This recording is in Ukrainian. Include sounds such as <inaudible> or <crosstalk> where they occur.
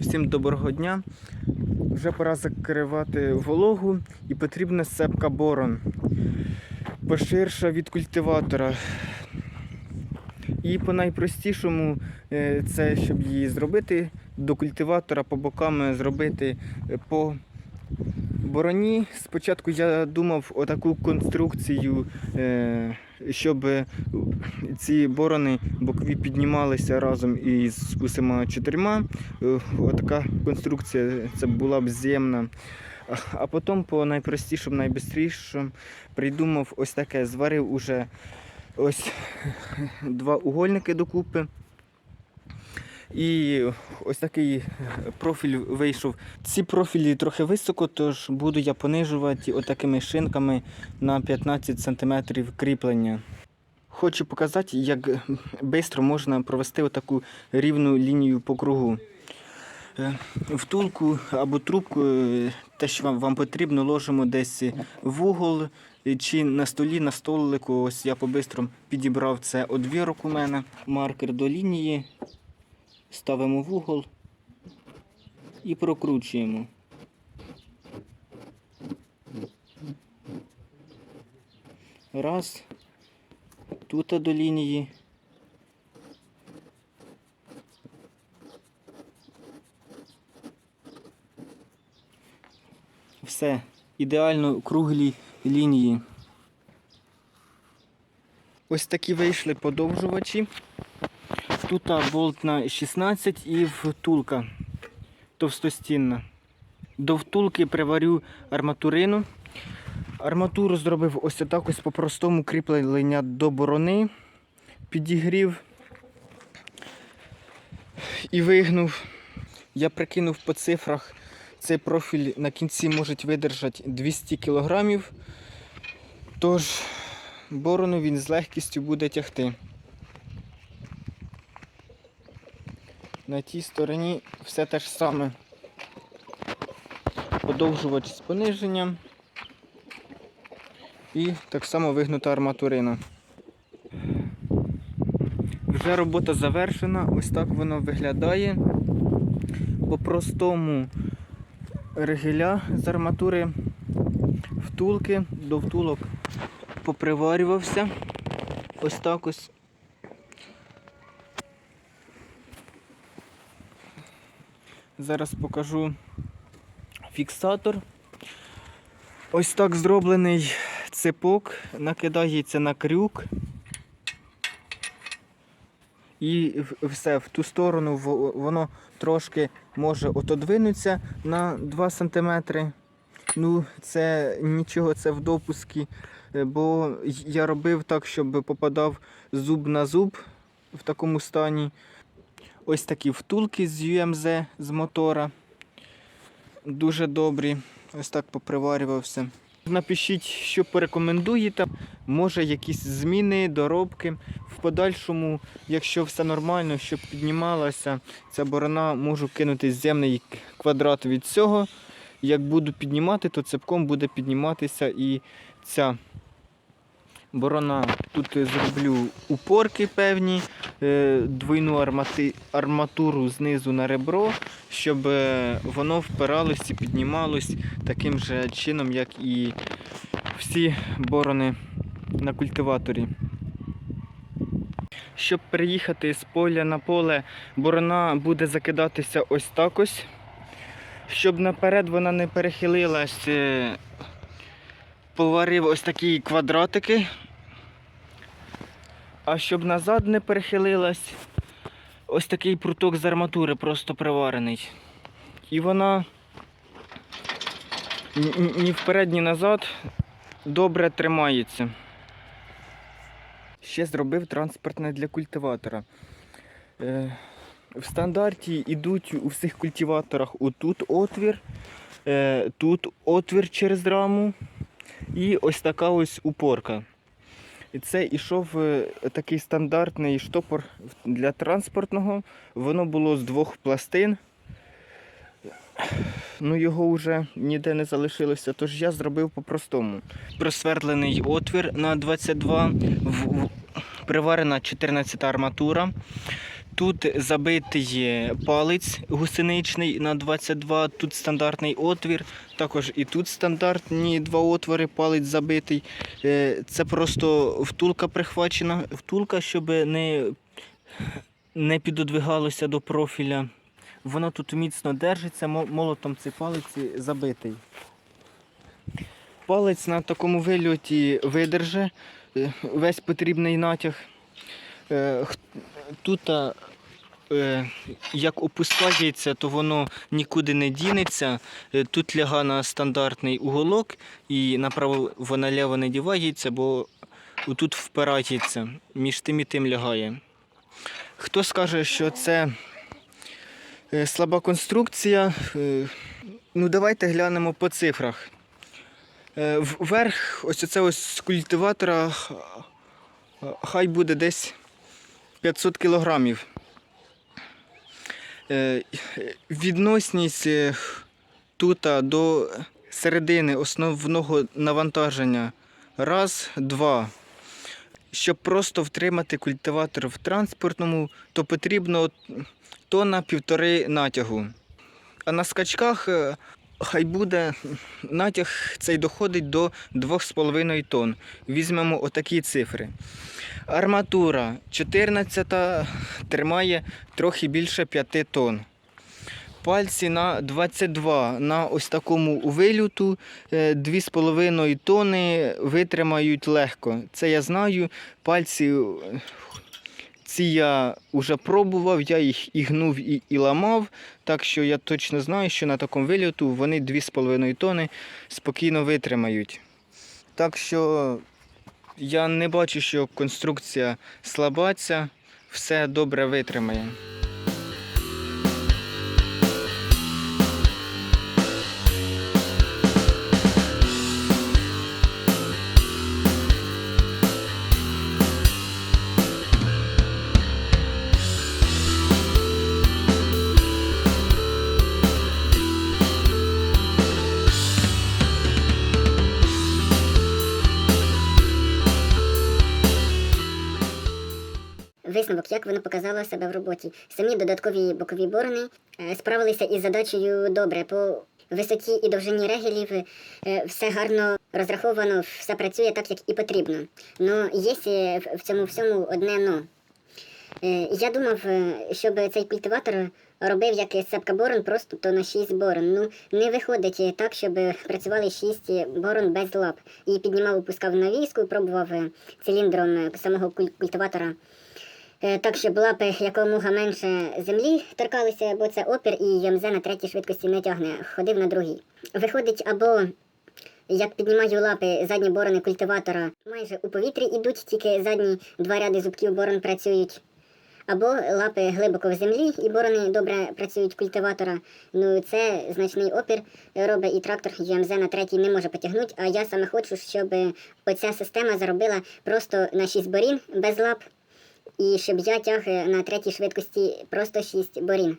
Всім доброго дня. Вже пора закривати вологу і потрібна сепка борон. Поширша від культиватора. І по найпростішому е, це, щоб її зробити, до культиватора по бокам зробити е, по бороні. Спочатку я думав отаку конструкцію, е, щоб ці борони бокові піднімалися разом із усіма чотирма. Е, Отака конструкція це була б з'ємна. А потім по найпростішому, найбистрішому придумав ось таке. Зварив уже ось <laughs> два угольники докупи. І ось такий профіль вийшов. Ці профілі трохи високо, тож буду я понижувати отакими шинками на 15 см кріплення. Хочу показати, як швидко можна провести отаку рівну лінію по кругу. Е, Втулку або трубку, е, те, що вам, вам потрібно, ложимо десь в угол е, чи на столі, на столику. Ось я по-бистрому підібрав це одвірок у мене. Маркер до лінії. Ставимо в угол і прокручуємо. Раз. Тут до лінії. Все. Ідеально круглі лінії. Ось такі вийшли подовжувачі. Тут болт на 16 і втулка товстостінна. До втулки приварю арматурину. Арматуру зробив ось так ось по-простому кріплення до борони. Підігрів і вигнув. Я прикинув по цифрах. Цей профіль на кінці може видержати 200 кг. Тож борону він з легкістю буде тягти. На тій стороні все те ж саме. Подовжувач з пониженням. І так само вигнута арматурина. Вже робота завершена, ось так воно виглядає. По-простому ригеля з арматури втулки до втулок поприварювався. Ось так ось. Зараз покажу фіксатор. Ось так зроблений цепок, накидається на крюк. І все, в ту сторону воно трошки може отодвинутися на 2 см. Ну, це нічого, це в допуску, е, бо я робив так, щоб попадав зуб на зуб в такому стані. Ось такі втулки з UMZ з мотора. Дуже добрі. Ось так поприварювався. Напишіть, що порекомендуєте. Може якісь зміни, доробки. В подальшому, якщо все нормально, щоб піднімалася ця борона, можу кинути земний квадрат від цього. Як буду піднімати, то цепком буде підніматися і ця борона. Тут зроблю упорки певні, е, двойну арматуру знизу на ребро, щоб е, воно впиралось і піднімалось таким же чином, як і всі борони на культиваторі. Щоб переїхати з поля на поле, борона буде закидатися ось так ось. Щоб наперед вона не перехилилась, е, поварив ось такі квадратики. А щоб назад не перехилилась, ось такий пруток з арматури просто приварений. І вона ні- вперед, ні назад добре тримається. Ще зробив транспортне для культиватора. Е, в стандарті йдуть у всіх культиваторах отут отвір, е, тут отвір через раму і ось така ось упорка. І це йшов е, такий стандартний штопор для транспортного. Воно було з двох пластин. Ну, його вже ніде не залишилося, тож я зробив по-простому. Просвердлений отвір на 22, в- в- приварена 14 арматура. Тут забитий палець гусеничний на 22, тут стандартний отвір, також і тут стандартні два отвори, палець забитий. Е, Це просто втулка прихвачена. Втулка, щоб не, не підодвигалося до профіля. Воно тут міцно держиться, молотом цей палець забитий. Палець на такому вильоті видерже е, весь потрібний натяг. Е, Тут як опускається, то воно нікуди не дінеться. Е, Тут ляга на стандартний уголок і направо наліво не дівається, бо тут впирається, між тим і тим лягає. Хто скаже, що це е, слаба конструкція, е, ну давайте глянемо по цифрах. Е, в- Верх ось оце ось з культиватора хай буде десь 500 кілограмів. Е, Відносність е, тута до середини основного навантаження раз, два. Щоб просто втримати культиватор в транспортному, то потрібно тонна півтори натягу. А на скачках е, хай буде натяг цей доходить до 2,5 тонн. Візьмемо отакі цифри. Арматура 14 тримає трохи більше 5 тонн. Пальці на 22 на ось такому вилюту е, 2,5 тонни витримають легко. Це я знаю. Пальці е, ці я вже пробував, я їх і гнув і, і ламав. Так що я точно знаю, що на такому вилюту вони 2,5 тонни спокійно витримають. Так що я не бачу, що конструкція слабаться, все добре витримає. Висновок, як воно показало себе в роботі. Самі додаткові бокові борони е, справилися із задачею добре. По висоті і довжині регелів е, все гарно розраховано, все працює так, як і потрібно. Ну, є е, в- цьому всьому одне но. Я думав, щоб цей культиватор робив як сепка борон, просто то на 6 борон. Ну, не виходить так, щоб працювали 6 борон без лап. І піднімав, опускав навіску, пробував циліндром самого культиватора. Е, Так, щоб лапи якомога менше землі торкалися, бо це опір і ЯМЗ на третій швидкості не тягне, ходив на другій. Виходить, або як піднімаю лапи, задні борони культиватора майже у повітрі ідуть, тільки задні два ряди зубків борон працюють. Або лапи глибоко в землі, і борони добре працюють культиватора. Ну це значний опір робить і трактор ЮМЗ на третій не може потягнути. А я саме хочу, щоб оця система заробила просто на 6 борін без лап, і щоб я тяг на третій швидкості просто 6 борін.